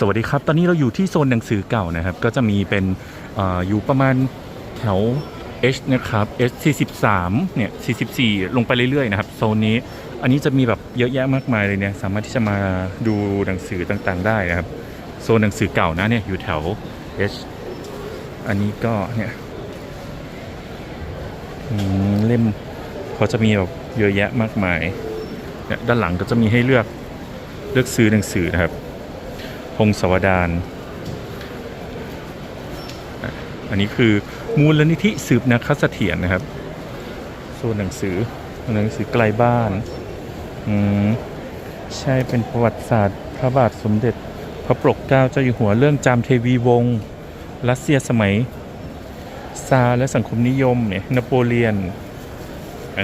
สวัสดีครับ ตอนนี้เราอยู่ที่โซนหนังสือเก่านะครับ ก็จะมีเป็นออยู่ประมาณแถว H นะครับ H 43เนี่ย44 ลงไปเรื่อยๆนะครับโซนนี้อันนี้จะมีแบบเยอะแยะมากมายเลยเนี่ยสามารถที่จะมาดูหนังสือต่างๆ ได้นะครับ โซนหนังสือเก่านะเนี่ยอยู่แถว H อันนี้ก็เนี่ยเล่มเขาจะมีแบบเยอะแยะมากมายเนี่ยด้านหลังก็จะมีให้เลือกเลือกซื้อหนังสือนะครับ งศาวดารอันนี้คือมูลนิธิสืบนักเสถียรนะครับโซนหนังสือหนังสือไกลบ้าน อืม ใช่เป็นประวัติศาสตร์ พระบาทสมเด็จ พระปกเกล้าเจ้าอยู่หัวเรื่องจามเทวีวงศ์รัสเซียสมัยซาและสังคมนิยมเนี่ยนโปเลียน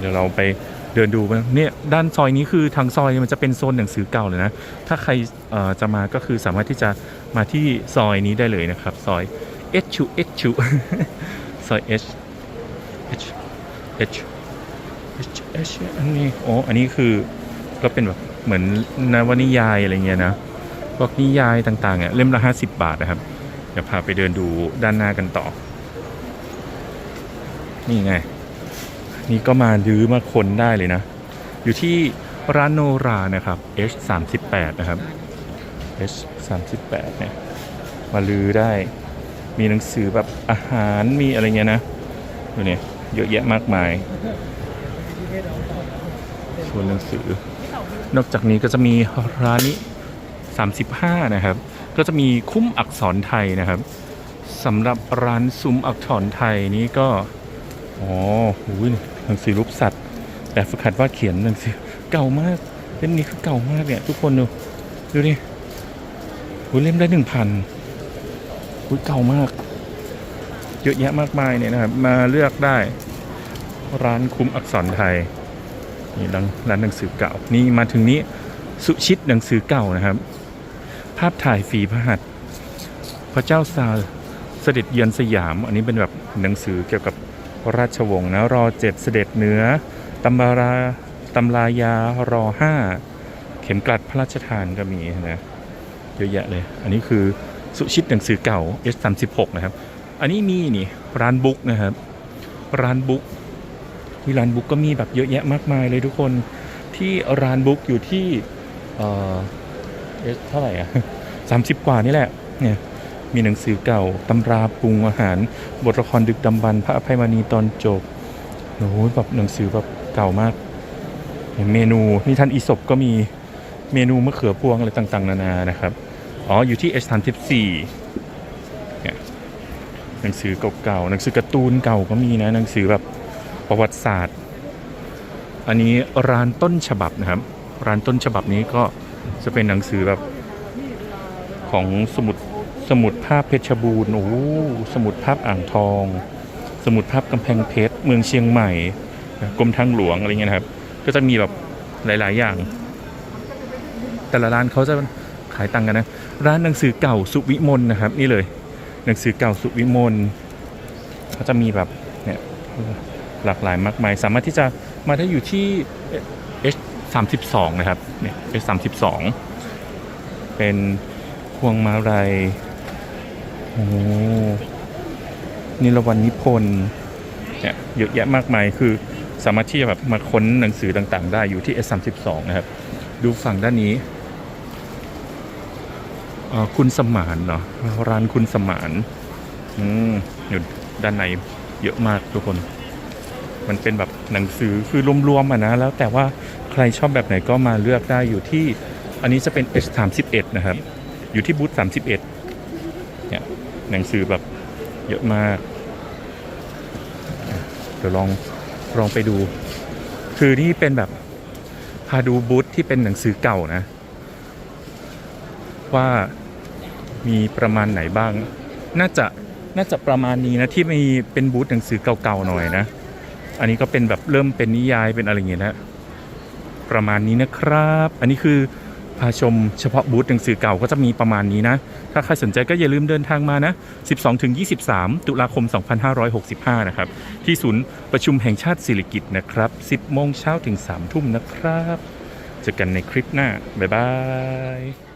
เดี๋ยวเราไป เดินดูเนี่ยด้านซอยนี้คือทางซอยมันจะเป็นโซนหนังสือเก่าเลยนะ ถ้าใครจะมาก็คือสามารถที่จะมาที่ซอยนี้ได้เลยนะครับ ซอย H H H ซอย H H H H H อันนี้โอ้อันนี้คือก็เป็นแบบเหมือนนวนิยายอะไรเงี้ยนะพวกนิยายต่างๆอะเล่มละ 50 บาทนะครับเดี๋ยวพาไปเดินดูด้านหน้ากันต่อ นี่ไง นี่ก็มาดื้อมาคนได้เลยนะ อยู่ที่ร้านโนรานะครับ H 3 8นะครับ H 3 8เนี่ยมาลือได้ มีหนังสือแบบอาหารมีอะไรเงี้ยนะดูเนี่ยเยอะแยะมากมายส่วนหนังสือ นอกจากนี้ก็จะมีร้านนี้35 นะครับ ก็จะมีคุ้มอักษรไทยนะครับสำหรับร้านซุ้มอักษรไทยนี้ก็ อ๋อหูย หนังสือรูปสัตว์แบบฝึกหัดวาดเขียนหนังสือเก่ามากเล่มนี้คือเก่ามากเนี่ยทุกคนดูดูดิหูยเล่มได้หนึ่งพันหูยเก่ามาก เยอะแยะมากมายเนี่ยนะครับมาเลือกได้ ร้านคุ้มอักษรไทยนี่ร้านร้านหนังสือเก่านี่มาถึงนี้สุชิตหนังสือเก่านะครับ ภาพถ่ายฝีพระหัตถ์พระเจ้าซาเสด็จเยือนสยาม อันนี้เป็นแบบหนังสือเกี่ยวกับ ราชวงศ์นะรอเจ็ดเสด็จเหนือตำราตำรายารอห้าเข็มกลัดพระราชทานก็มีนะเยอะแยะเลย อันนี้คือสุชิตหนังสือเก่า S36 นะครับ อันนี้มีนี่ร้านบุ๊กนะครับ ร้านบุ๊กที่ร้านบุ๊กก็มีแบบเยอะแยะมากมายเลยทุกคนที่ร้านบุ๊กอยู่ที่เอ่อเอสเท่าไหร่อะสามสิบกว่านี่แหละเนี่ย มีหนังสือเก่าตำราปรุงอาหาร บทละครดึกดำบรรพ์พระอภัยมณีตอนจบโอ้โหแบบหนังสือแบบเก่ามากเมนูนิทานอีสบก็มีเมนูมะเขือพวงอะไรต่างๆ นานานะครับ อ๋อ อยู่ที่ H34 เนี่ยหนังสือเก่าๆ หนังสือการ์ตูนเก่าก็มีนะ หนังสือแบบประวัติศาสตร์ อันนี้ร้านต้นฉบับนะครับ ร้านต้นฉบับนี้ก็จะเป็นหนังสือแบบของสมุด สมุดภาพเพชรบูรณ์โอ้สมุดภาพอ่างทอง สมุดภาพกำแพงเพชรเมืองเชียงใหม่กรมทางหลวงอะไรเงี้ยนะครับ ก็จะมีแบบหลาย ๆ อย่าง แต่ละร้านเขาจะขายตังกันนะ ร้านหนังสือเก่าสุวิมลนะครับ นี่เลย หนังสือเก่าสุวิมลเขาจะมีแบบเนี่ยหลากหลายมากมาย สามารถที่จะมาได้อยู่ที่ H 3 2นะครับเนี่ย H 3 2เป็นพวงมาลัย โอ้นิรวันนิพนธ์เนี่ยเยอะแยะมากมายคือสามารถที่จะแบบมาค้นหนังสือต่างๆ ได้อยู่ที่ S 3 2 นะครับ ดูฝั่งด้านนี้คุณสมานเนาะร้านคุณสมานอืมอยู่ด้านในเยอะมากทุกคน มันเป็นแบบหนังสือคือรวมๆอะนะ แล้วแต่ว่าใครชอบแบบไหนก็มาเลือกได้อยู่ที่ อันนี้จะเป็น H 3 1 นะครับ อยู่ที่บูธ31เนี่ย หนังสือแบบเยอะมาก เดี๋ยวลองลองไปดู คือนี่เป็นแบบพาดูบูธที่เป็นหนังสือเก่านะ ว่ามีประมาณไหนบ้าง น่าจะน่าจะประมาณนี้นะที่มีเป็นบูธหนังสือเก่าๆหน่อยนะ อันนี้ก็เป็นแบบเริ่มเป็นนิยายเป็นอะไรอย่างเงี้ยนะ ประมาณนี้นะครับ อันนี้คือ พาชมเฉพาะบูธหนังสือเก่าก็จะมีประมาณนี้นะ ถ้าใครสนใจก็อย่าลืมเดินทางมานะ 12-23 ตุลาคม 2565 นะครับ ที่ศูนย์ประชุมแห่งชาติศิริกิตนะครับ 10 โมงเช้าถึง 3 ทุ่มนะครับ เจอกันในคลิปหน้า บ๊ายบาย